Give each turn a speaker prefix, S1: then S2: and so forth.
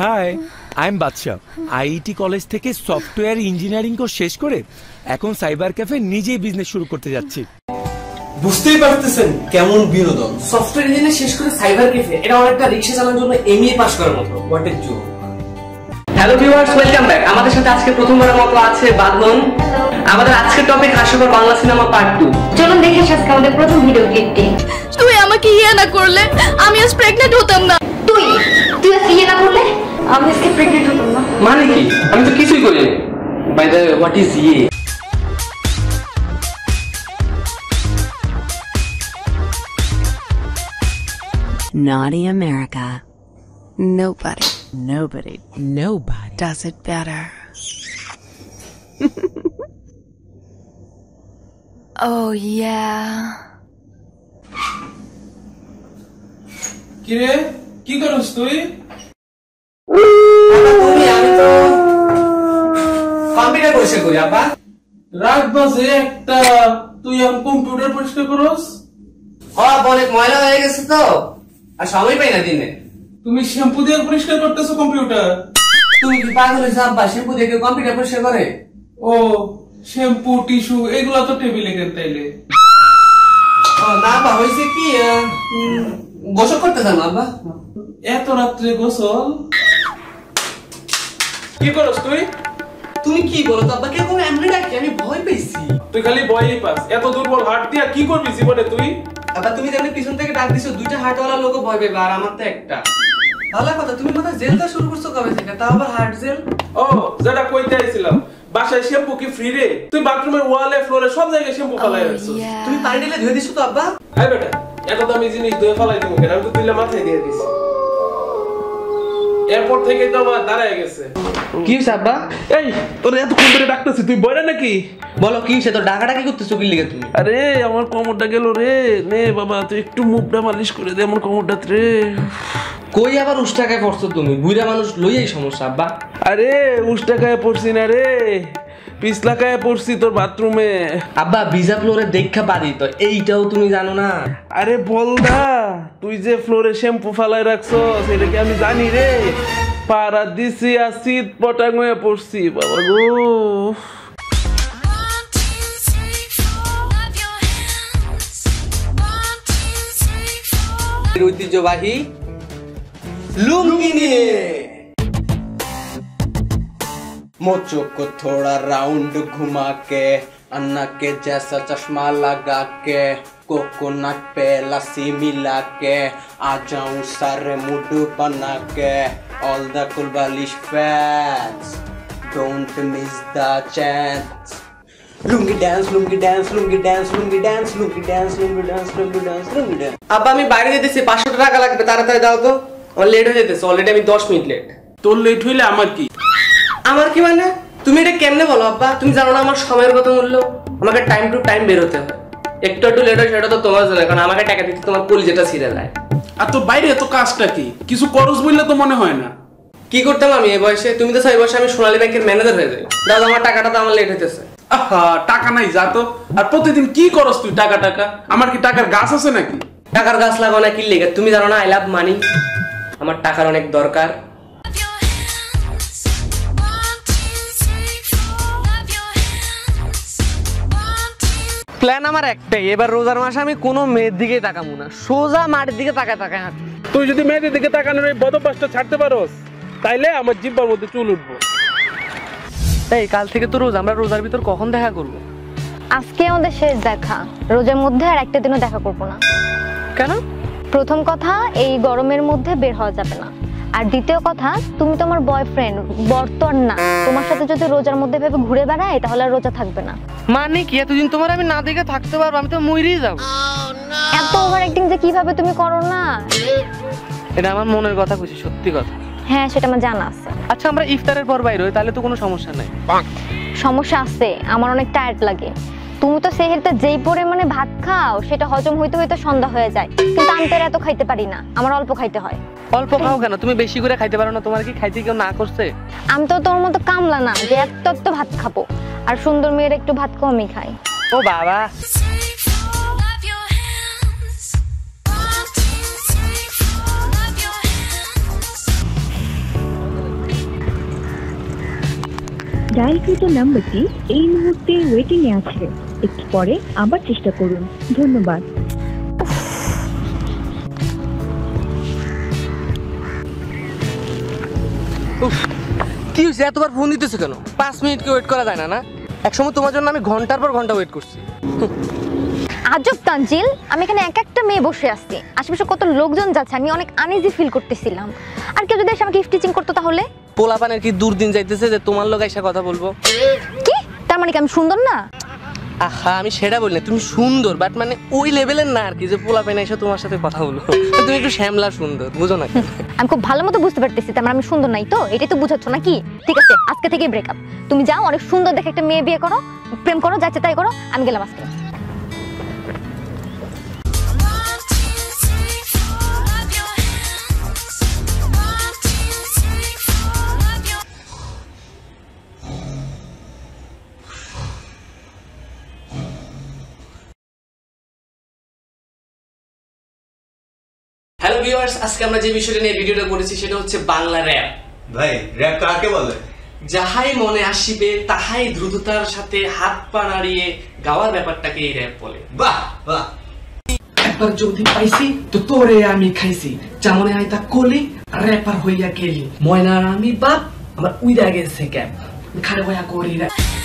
S1: Hi I am Badsha IIT college থেকে software engineering course শেষ করে এখন সাইবার ক্যাফে নিজেই বিজনেস শুরু করতে যাচ্ছি।
S2: বুঝতেই পারতেছেন কেমন বিনোদন।
S3: সফটওয়্যার ইঞ্জিনিয়ার শেষ করে সাইবার ক্যাফে এটা অনেকটা রিক্সা চালানোর জন্য এমএ পাস করার মতো।
S2: What a joke
S3: hello viewers welcome back আমাদের সাথে আজকে প্রথমবারের মতো আছে বাঁধন আমাদের আজকের টপিক হাস্যকর বাংলা সিনেমা পার্ট টু
S4: চলুন দেখে আসি আজকে আমাদের প্রথম ভিডিও ক্লিপটি
S5: তুই আমাকে ইয়ে না করলে আমি আজ প্রেগনেন্ট হতাম না।
S4: আমি इसके প্রেগন্যান্ট হতাম না
S3: মানে কি আমি তো কিছুই করি না bye bye the what is ये
S6: Naughty America. Nobody. Nobody. Nobody. Does it better.
S5: oh, yeah.
S7: Kire, কি
S3: করছ পরিষ্কার করি আপা।
S7: রাত বাজে একটা তুই এখন কম্পিউটার পরিষ্কার করস?
S3: ও অনেক ময়লা হয়ে গেছে তো। আর সময় পাই না দিনে।
S7: তুমি শ্যাম্পু দিয়ে পরিষ্কার করতেছো কম্পিউটার
S3: তুমি কি পাগল হয়েছো আব্বা শ্যাম্পু দিয়ে কম্পিউটার পরিষ্কার করে?
S7: ও শ্যাম্পু টিস্যু এগুলা তো টেবিলে তাইলে?
S3: ও না আব্বা হয়েছে কি গোসল করতে জানো আব্বা
S7: এত রাত্রে গোসল? কি করস তুই?
S3: তুমি কি বলো তো আব্বা কেউ এমনি ডাকি আমি ভয় পেয়েছি।
S7: তুই খালি বয়ই পাস। এত দুর্বল হাত দিয়া কি করবি জীবনে তুই?
S3: আব্বা তুমি যেমনি পিছন থেকে ডাক দিছো দুইটা হার্টওয়ালা লোকও ভয় পেবে আর আমার তো একটা। ভালো কথা তুমি কথা জেলটা শুরু করছ কবে থেকে? তাও আবার হার্ট জেল?
S7: ও যেটা কইতে আইছিলাম বাসায় শ্যাম্পু কি ফ্রি রে? তুই বাথরুমের ওয়ালে ফ্লোরে সব জায়গায় শ্যাম্পু ফেলাই রাখছিস।
S3: তুমি পানি ঢেলে ধুয়ে দিছো তো আব্বা?
S7: আই বেটা এত দামি জিনিস ধুয়ে ফেলাই দিব কেন? আমি তো তুইলে মাথায় দিয়ে দিছি। এরপর থেকে তো আমার দাঁড়ায় গেছে।
S3: কি হয়েছে আব্বা?
S7: এই তোর এতক্ষণ ধরে ডাকতেছি তুই বয়রা নাকি?
S3: বলো কি হয়েছে তো ডাকাটা কি করতেছো কি লিগে তুমি?
S7: আরে আমার কোমরটা গেল রে। নে বাবা তুই একটু মুখটা মালিশ করে দে আমার কোমরটা রে।
S3: কই আবার উষ্টাকায় পড়ছো তুমি? বুড়া মানুষ লইয়াই সমস্যা আব্বা।
S7: আরে উষ্টা খায় পড়ছি না রে। পিছলা খায় পড়ছি তোর বাথরুমে
S3: আব্বা বিজা ফ্লোরে দেখা পারি তো এইটাও তুমি জানো না?
S7: আরে বল না তুই যে ফ্লোরে শ্যাম্পু ফালাই রাখছো সেটা কি আমি জানি রে? পাড়া দিছি আর শীত পটাং হয়ে পড়ছি বাবা গো।
S5: Two
S2: मोचो को थोड़ा राउंड घुमा के अन्ना के जैसा चश्मा लगा के कोकोनट पे लस्सी मिला के आ जाऊं सारे मूड बना के all the कुलबालिश fans don't miss the chance lungi dance lungi dance lungi dance lungi dance lungi dance lungi dance lungi dance lungi dance
S3: আব্বা আমি বাইরে যেতেছি পাঁচশো টাকা লাগবে তাড়াতাড়ি দাও তো আমার লেট হয়ে যেতেছে অলরেডি আমি দশ মিনিট লেট
S7: তোর লেট হইলে আমার কি
S3: আমার কি মানে? তুমি এটা কেমনে বলো আব্বা? তুমি জানো না আমার সময়ের কথা মূল্য? আমাকে টাইম টু টাইম বেরোতে হয়। একটু একটু লেট হয় সেটা তো তোমার জন্য কারণ আমাকে টাকা দিতে তোমার কলিজাটা ছিঁড়ে যায়।
S7: আর তোর বাইরে এত কাজটা কি? কিছু করস বললে তো মনে হয় না।
S3: কি করতাম আমি এই বয়সে? তুমি তো এই বয়সে আমি সোনালী ব্যাংকের ম্যানেজার হয়ে যাই। দাদা আমার টাকাটা তো আমার লেট হইতেছে।
S7: আহা টাকা নাই যা তো। আর প্রতিদিন কি করস তুই টাকা টাকা? আমার কি টাকার গাছ আছে নাকি?
S3: টাকার গাছ লাগাও না কি লেগে? তুমি জানো না আই লাভ মানি আমার টাকার অনেক দরকার। প্ল্যান আমার একটাই এবার রোজার মাসে আমি কোনো মেয়ের দিকে তাকাবো না। সোজা মাটির দিকে তাকায় তাকায় হাঁটবো।
S7: তুই যদি মেয়েদের দিকে তাকানোর এই বদভ্যাসটা ছাড়তে পারোস তাইলে আমার জিব্বার মধ্যে চুল উঠবো।
S3: এই কাল থেকে তো রোজ আমরা রোজার ভিতর কখন দেখা করব?
S4: আজকে আমাদের শেষ দেখা। রোজার মধ্যে আর একটা দিনও দেখা করব না।
S3: কেন?
S4: প্রথম কথা এই গরমের মধ্যে বের হওয়া যাবে না। আর দ্বিতীয় কথা তুমি তোমার বয়ফ্রেন্ড বর্তমান না। তোমার সাথে যদি রোজার মধ্যে ভেবে ঘুরে বেড়ায় তাহলে আর রোজা থাকবে না।
S3: মানে কি? এতদিন তোমার আমি না দেখে থাকতে পারব আমি তো মরেই যাব।
S4: এত ওভার অ্যাক্টিং যে কীভাবে তুমি করো না?
S3: এটা আমার মনের কথা খুশি সত্যি কথা।
S4: হ্যাঁ সেটা আমার জানা আছে।
S3: আচ্ছা আমরা ইফতারের পর বাইরে হই তাহলে তো কোনো সমস্যা নাই।
S4: সমস্যা আছে আমার অনেক টায়ার্ড লাগে। তুমি তো সেহেরিতে যেই পরিমাণে ভাত খাও সেটা হজম হইতে হইতে সন্ধ্যা হয়ে যায়। আর এত খাইতে পারি না আমার অল্প খাইতে হয়।
S3: অল্প খাও কেন? তুমি বেশি করে খাইতে পারো না তোমার কি খাইতে কেউ না করছে?
S4: আমি তো তোর মতো কামলা না যে এত এত ভাত খাব আর সুন্দর মেয়ের একটু ভাত কমই খাই।
S3: ও বাবা।
S8: ডায়ালকৃত নাম্বারটি এই মুহূর্তে ওয়েটিং এ আছে। একটু পরে আবার চেষ্টা করুন। ধন্যবাদ।
S3: কি হয়েছে? এতবার ফোন দিতেছে কেন? পাঁচ মিনিট কি ওয়েট করা যায় না না? একসময় তোমার জন্য আমি ঘণ্টার পর ঘণ্টা ওয়েট করছি।
S4: আজব তানজিল আমি এখানে এক একটা মেয়ে বসে আছি। আশেপাশে কত লোকজন যাচ্ছে আমি অনেক আনইজি ফিল করতেছিলাম। আর কেউ যদি এসে আমাকে টিচিং করতো তাহলে?
S3: পোলাপানের কি দুর্দিন যাইতেছে যে তোমার লোক এসে কথা বলব?
S4: কি? তার মানে কি আমি সুন্দর না?
S3: আহা আমি সেটা বলি না, তুমি সুন্দর বাট মানে ওই লেভেলের না আর কি যে পোলা পোলাপান এসে তোমার সাথে কথা বলব। তুমি একটু শ্যামলা সুন্দর বুঝো না
S4: আমি খুব ভালো মতো বুঝতে পারতেছি তার মানে আমি সুন্দর নাই তো এটাই তো বুঝাচ্ছ নাকি? ঠিক আছে আজকে থেকে ব্রেকআপ তুমি যাও অনেক সুন্দর দেখে একটা মেয়ে বিয়ে করো প্রেম করো যাচ্ছে তাই করো আমি গেলাম আজকে।
S3: ভিউয়ার্স আজকে আমরা যে বিষয়টা নিয়ে ভিডিওটা করেছি সেটা হচ্ছে বাংলা র্যাপ
S9: ভাই র্যাপ কাকে বলে?
S3: যাহাই মনে আসিবে তাহাই দ্রুততার সাথে হাত পা নাড়িয়ে গাওয়ার ব্যাপারটাকে এই র্যাপ বলে।
S9: বাহ বাহ।
S10: একবার যদি পাইছি তো তোরে আমি খাইছি। যেমন আইতা কলি র্যাপার হইয়া গেলি। ময়নার আমি বাপ আমার উইরা গেছে ক্যাপ খারে হইয়া করি রে
S5: hands.